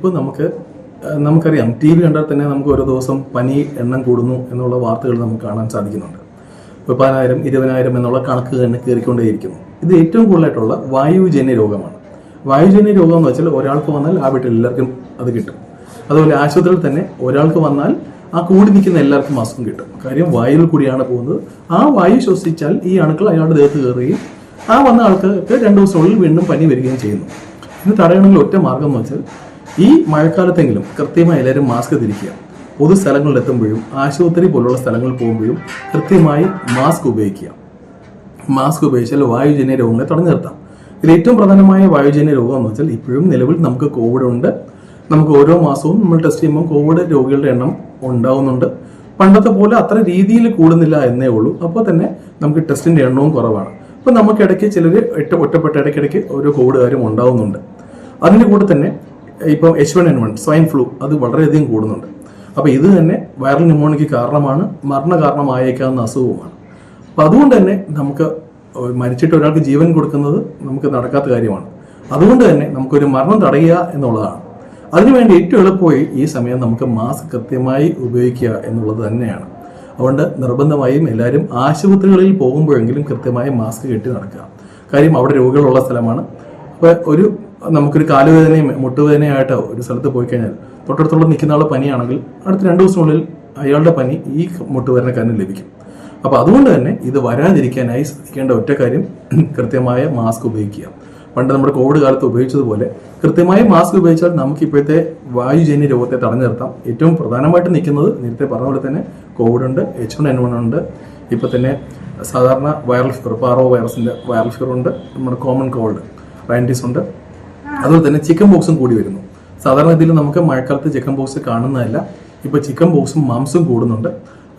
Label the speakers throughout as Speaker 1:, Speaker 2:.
Speaker 1: ഇപ്പോൾ നമുക്ക് നമുക്കറിയാം ടി വി കണ്ടാൽ തന്നെ നമുക്ക് ഓരോ ദിവസം പനി എണ്ണം കൂടുന്നു എന്നുള്ള വാർത്തകൾ നമുക്ക് കാണാൻ സാധിക്കുന്നുണ്ട്. മുപ്പതിനായിരം ഇരുപതിനായിരം എന്നുള്ള കണക്ക് തന്നെ കയറിക്കൊണ്ടേയിരിക്കുന്നു. ഇത് ഏറ്റവും കൂടുതലായിട്ടുള്ള വായുജന്യ രോഗമാണ്. വായുജന്യ രോഗം എന്ന് വെച്ചാൽ ഒരാൾക്ക് വന്നാൽ ആ വീട്ടിൽ എല്ലാവർക്കും അത് കിട്ടും. അതുപോലെ ആശുപത്രിയിൽ തന്നെ ഒരാൾക്ക് വന്നാൽ ആ കൂടി നിൽക്കുന്ന എല്ലാവർക്കും അസുഖം കിട്ടും. കാര്യം വായുവിൽ കൂടിയാണ് പോകുന്നത്. ആ വായു ശ്വസിച്ചാൽ ഈ അണുക്കൾ അയാളുടെ ദേഹത്ത് കയറുകയും ആ വന്ന ആൾക്കാർക്ക് രണ്ടു ദിവസത്തിനുള്ളിൽ വീണ്ടും പനി വരികയും ചെയ്യുന്നു. ഇത് തടയണമെങ്കിൽ ഒറ്റ മാർഗം എന്ന് വെച്ചാൽ ഈ മഴക്കാലത്തെങ്കിലും കൃത്യമായി എല്ലാവരും മാസ്ക് ധരിക്കുക. പൊതു സ്ഥലങ്ങളിൽ എത്തുമ്പോഴും ആശുപത്രി പോലുള്ള സ്ഥലങ്ങളിൽ പോകുമ്പോഴും കൃത്യമായി മാസ്ക് ഉപയോഗിക്കുക. മാസ്ക് ഉപയോഗിച്ചാൽ വായുജന്യ രോഗങ്ങളെ തടഞ്ഞു നിർത്താം. ഇതിൽ ഏറ്റവും പ്രധാനമായ വായുജന്യ രോഗം എന്ന് വെച്ചാൽ ഇപ്പോഴും നിലവിൽ നമുക്ക് കോവിഡ് ഉണ്ട്. നമുക്ക് ഓരോ മാസവും നമ്മൾ ടെസ്റ്റ് ചെയ്യുമ്പോൾ കോവിഡ് രോഗികളുടെ എണ്ണം ഉണ്ടാവുന്നുണ്ട്. പണ്ടത്തെ പോലെ അത്ര രീതിയിൽ കൂടുന്നില്ല എന്നേ ഉള്ളൂ. അപ്പോൾ തന്നെ നമുക്ക് ടെസ്റ്റിന്റെ എണ്ണവും കുറവാണ്. അപ്പോൾ നമുക്ക് ഇടയ്ക്ക് ചിലർ ഒറ്റ ഒറ്റപ്പെട്ട ഇടയ്ക്കിടയ്ക്ക് ഓരോ കോവിഡ് കാര്യം ഉണ്ടാവുന്നുണ്ട്. അതിന്റെ കൂടെ തന്നെ ഇപ്പം H one N one swine flu അത് വളരെയധികം കൂടുന്നുണ്ട്. അപ്പോൾ ഇത് തന്നെ വൈറൽ ന്യൂമോണിക്ക് കാരണമാണ് മരണ കാരണമായേക്കാവുന്ന അസുഖവുമാണ്. അപ്പോൾ അതുകൊണ്ട് തന്നെ നമുക്ക് മരിച്ചിട്ട് ഒരാൾക്ക് ജീവൻ കൊടുക്കുന്നത് നമുക്ക് നടക്കാത്ത കാര്യമാണ്. അതുകൊണ്ട് തന്നെ നമുക്കൊരു മരണം തടയുക എന്നുള്ളതാണ്. അതിനുവേണ്ടി ഏറ്റവും എളുപ്പമായി ഈ സമയം നമുക്ക് മാസ്ക് കൃത്യമായി ഉപയോഗിക്കുക എന്നുള്ളത് തന്നെയാണ്. അതുകൊണ്ട് നിർബന്ധമായും എല്ലാവരും ആശുപത്രികളിൽ പോകുമ്പോഴെങ്കിലും കൃത്യമായി മാസ്ക് കെട്ടി നടക്കുക. കാര്യം അവിടെ രോഗികളുള്ള സ്ഥലമാണ്. അപ്പോൾ ഒരു നമുക്കൊരു കാലുവേദനയും മുട്ടുവേദനയായിട്ടോ ഒരു സ്ഥലത്ത് പോയി കഴിഞ്ഞാൽ തൊട്ടടുത്തുള്ള നിൽക്കുന്ന ആൾ പനിയാണെങ്കിൽ അടുത്ത രണ്ട് ദിവസത്തിനുള്ളിൽ അയാളുടെ പനി ഈ മുട്ടുവേദനക്കാരന് ലഭിക്കും. അപ്പോൾ അതുകൊണ്ട് തന്നെ ഇത് വരാതിരിക്കാനായി ശ്രദ്ധിക്കേണ്ട ഒറ്റ കാര്യം കൃത്യമായ മാസ്ക് ഉപയോഗിക്കുക. പണ്ട് നമ്മുടെ കോവിഡ് കാലത്ത് ഉപയോഗിച്ചതുപോലെ കൃത്യമായി മാസ്ക് ഉപയോഗിച്ചാൽ നമുക്ക് ഇപ്പോഴത്തെ വായുജന്യ രോഗത്തെ തടഞ്ഞു നിർത്താം. ഏറ്റവും പ്രധാനമായിട്ട് നിൽക്കുന്നത് നേരത്തെ പറഞ്ഞ പോലെ തന്നെ കോവിഡ് ഉണ്ട് എച്ച് വൺ എൻ വൺ ഉണ്ട്. ഇപ്പോൾ തന്നെ സാധാരണ വൈറൽ ഫീവർ പാറോ വൈറസിന്റെ വൈറൽ ഫീവർ ഉണ്ട്. നമ്മുടെ കോമൺ കോൾഡ്. റൈന്റീസ് ഉണ്ട്. അതുപോലെ തന്നെ ചിക്കൻ ബോക്സും കൂടി വരുന്നു. സാധാരണ ഇതിൽ നമുക്ക് മഴക്കാലത്ത് ചിക്കൻ ബോക്സ് കാണുന്നതല്ല. ഇപ്പൊ ചിക്കൻ ബോക്സും മാംസും കൂടുന്നുണ്ട്.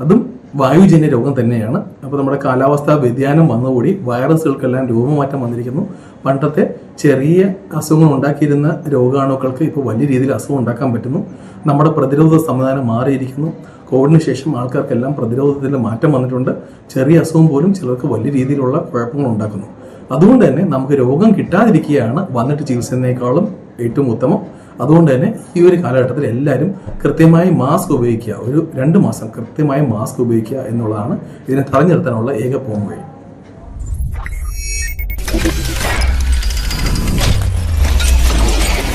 Speaker 1: അതും വായുജന്യ രോഗം തന്നെയാണ്. അപ്പോൾ നമ്മുടെ കാലാവസ്ഥാ വ്യതിയാനം വന്നുകൂടി വൈറസുകൾക്കെല്ലാം രൂപമാറ്റം വന്നിരിക്കുന്നു. പണ്ടത്തെ ചെറിയ അസുഖങ്ങൾ ഉണ്ടാക്കിയിരുന്ന രോഗാണുക്കൾക്ക് ഇപ്പോൾ വലിയ രീതിയിൽ അസുഖം ഉണ്ടാക്കാൻ പറ്റുന്നു. നമ്മുടെ പ്രതിരോധ സംവിധാനം മാറിയിരിക്കുന്നു. കോവിഡിന് ശേഷം ആൾക്കാർക്കെല്ലാം പ്രതിരോധത്തിൽ മാറ്റം വന്നിട്ടുണ്ട്. ചെറിയ അസുഖം പോലും ചിലർക്ക് വലിയ രീതിയിലുള്ള കുഴപ്പങ്ങൾ ഉണ്ടാക്കുന്നു. അതുകൊണ്ട് തന്നെ നമുക്ക് രോഗം കിട്ടാതിരിക്കുകയാണ് വന്നിട്ട് ചികിത്സയെക്കാളും ഏറ്റവും ഉത്തമം. അതുകൊണ്ട് തന്നെ ഈ ഒരു കാലഘട്ടത്തിൽ എല്ലാവരും കൃത്യമായി മാസ്ക് ഉപയോഗിക്കുക. ഒരു രണ്ട് മാസം കൃത്യമായി മാസ്ക് ഉപയോഗിക്കുക എന്നുള്ളതാണ് ഇതിനെ തടഞ്ഞു നിർത്താനുള്ള ഏക പോംവഴി.